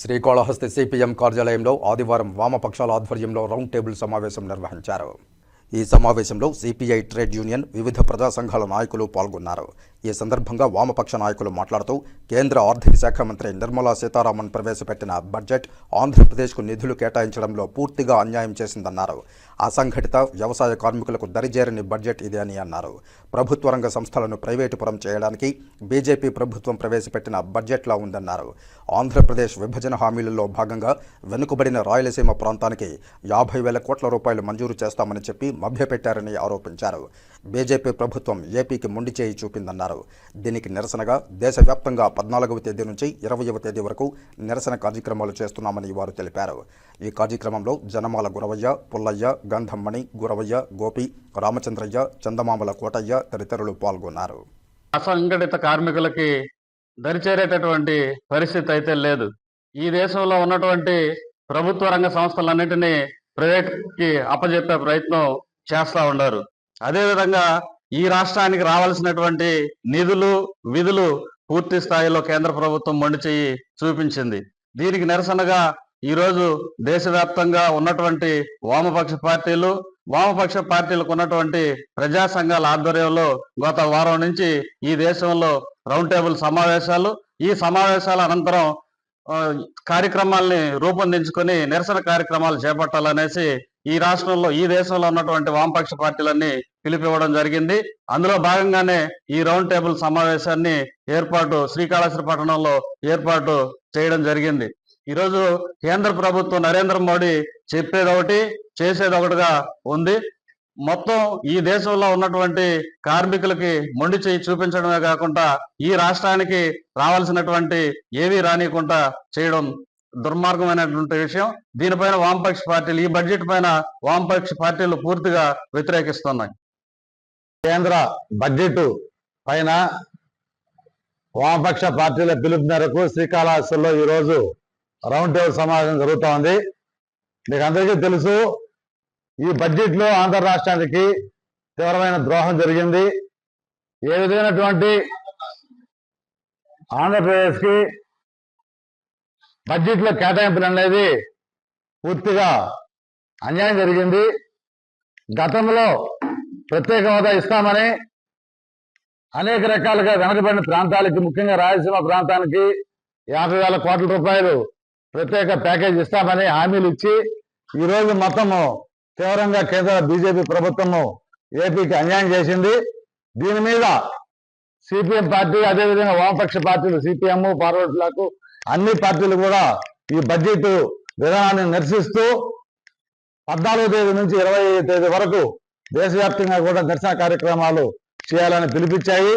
Srikalahasti CPM కార్యాలయంలో ఆదివారం వామపక్షాల ఆధ్వర్యంలో రౌండ్ టేబుల్ సమావేశం నిర్వహించారు. ఈ సమావేశంలో సిపిఐ ట్రేడ్ యూనియన్ వివిధ ప్రజా సంఘాల నాయకులు పాల్గొన్నారు. ఈ సందర్భంగా వామపక్ష నాయకులు మాట్లాడుతూ కేంద్ర ఆర్థిక శాఖ మంత్రి నిర్మలా సీతారామన్ ప్రవేశపెట్టిన బడ్జెట్ ఆంధ్రప్రదేశ్కు నిధులు కేటాయించడంలో పూర్తిగా అన్యాయం చేసిందన్నారు. అసంఘటిత వ్యవసాయ కార్మికులకు దరిజేరని బడ్జెట్ ఇది అని అన్నారు. ప్రభుత్వ రంగ సంస్థలను ప్రైవేటు పరం చేయడానికి బీజేపీ ప్రభుత్వం ప్రవేశపెట్టిన బడ్జెట్లా ఉందన్నారు. ఆంధ్రప్రదేశ్ విభజన హామీలలో భాగంగా వెనుకబడిన రాయలసీమ ప్రాంతానికి యాభై వేల కోట్ల రూపాయలు మంజూరు చేస్తామని చెప్పి మభ్యపెట్టారని ఆరోపించారు. బీజేపీ ప్రభుత్వం ఏపీకి మొండి చేయి చూపిందన్నారు. దీనికి నిరసనగా దేశవ్యాప్తంగా పద్నాలుగవ తేదీ నుంచి ఇరవయవ తేదీ వరకు నిరసన కార్యక్రమాలు చేస్తున్నామని వారు తెలిపారు. ఈ కార్యక్రమంలో జనమాల గురవయ్య పుల్లయ్య గంధమ్మణి గురవయ్య గోపి రామచంద్రయ్య చందమామల కోటయ్య తదితరులు పాల్గొన్నారు. అసంఘటిత కార్మికులకి దరిచేరేటటువంటి పరిస్థితి అయితే లేదు. ఈ దేశంలో ఉన్నటువంటి ప్రభుత్వ రంగ సంస్థలన్నింటినీ ప్రైవేట్కి అప్పజెప్పే ప్రయత్నం చేస్తా ఉన్నారు అదేవిధంగా ఈ రాష్ట్రానికి రావాల్సినటువంటి నిధులు విధులు పూర్తి స్థాయిలో కేంద్ర ప్రభుత్వం మొండి చెయ్యి చూపించింది. దీనికి నిరసనగా ఈ రోజు దేశవ్యాప్తంగా ఉన్నటువంటి వామపక్ష పార్టీలు వామపక్ష పార్టీలకు ఉన్నటువంటి ప్రజా సంఘాల ఆధ్వర్యంలో గత వారం నుంచి ఈ దేశంలో రౌండ్ టేబుల్ సమావేశాలు ఈ సమావేశాల అనంతరం కార్యక్రమాల్ని రూపొందించుకొని నిరసన కార్యక్రమాలు చేపట్టాలనేసి ఈ రాష్ట్రంలో ఈ దేశంలో ఉన్నటువంటి వామపక్ష పార్టీలన్నీ పిలిపివ్వడం జరిగింది. అందులో భాగంగానే ఈ రౌండ్ టేబుల్ సమావేశాన్ని ఏర్పాటు శ్రీకాళహస్తి పట్టణంలో ఏర్పాటు చేయడం జరిగింది. ఈరోజు కేంద్ర ప్రభుత్వం నరేంద్ర మోడీ చెప్పేది ఒకటి చేసేది ఒకటిగా ఉంది. మొత్తం ఈ దేశంలో ఉన్నటువంటి కార్మికులకి మొండి చేయి చూపించడమే కాకుండా ఈ రాష్ట్రానికి రావాల్సినటువంటి ఏవి రానియకుండా చేయడం దుర్మార్గమైనటువంటి విషయం. దీనిపైన వామపక్ష పార్టీలు ఈ బడ్జెట్ పైన వామపక్ష పార్టీలు పూర్తిగా వ్యతిరేకిస్తున్నాయి. కేంద్ర బడ్జెట్ పైన వామపక్ష పార్టీల పిలుపు మేరకు శ్రీకాళహస్తిలో ఈరోజు రౌండ్ టేబుల్ సమావేశం జరుగుతూ ఉంది మీకు అందరికీ తెలుసు ఈ బడ్జెట్లో ఆంధ్ర రాష్ట్రానికి తీవ్రమైన ద్రోహం జరిగింది. ఏ విధమైనటువంటి ఆంధ్రప్రదేశ్కి బడ్జెట్లో బడ్జెట్లో కేటాయింపులు అనేది పూర్తిగా అన్యాయం జరిగింది. గతంలో ప్రత్యేక హోదా ఇస్తామని అనేక రకాలుగా వెనకబడిన ప్రాంతాలకి ముఖ్యంగా రాయలసీమ ప్రాంతానికి యాభై వేల కోట్ల రూపాయలు ప్రత్యేక ప్యాకేజ్ ఇస్తామని హామీలు ఇచ్చి ఈ రోజు మొత్తము తీవ్రంగా కేంద్ర బీజేపీ ప్రభుత్వము ఏపీకి అన్యాయం చేసింది. దీని మీద సిపిఎం పార్టీ అదేవిధంగా వామపక్ష పార్టీలు సిపిఎం ఫార్వర్డ్ బ్లాక్ అన్ని పార్టీలు కూడా ఈ బడ్జెట్ విధానాన్ని నిరసిస్తూ పద్నాలుగో తేదీ నుంచి ఇరవై తేదీ వరకు దేశవ్యాప్తంగా కూడా నిరసన కార్యక్రమాలు చేయాలని పిలిపించాయి.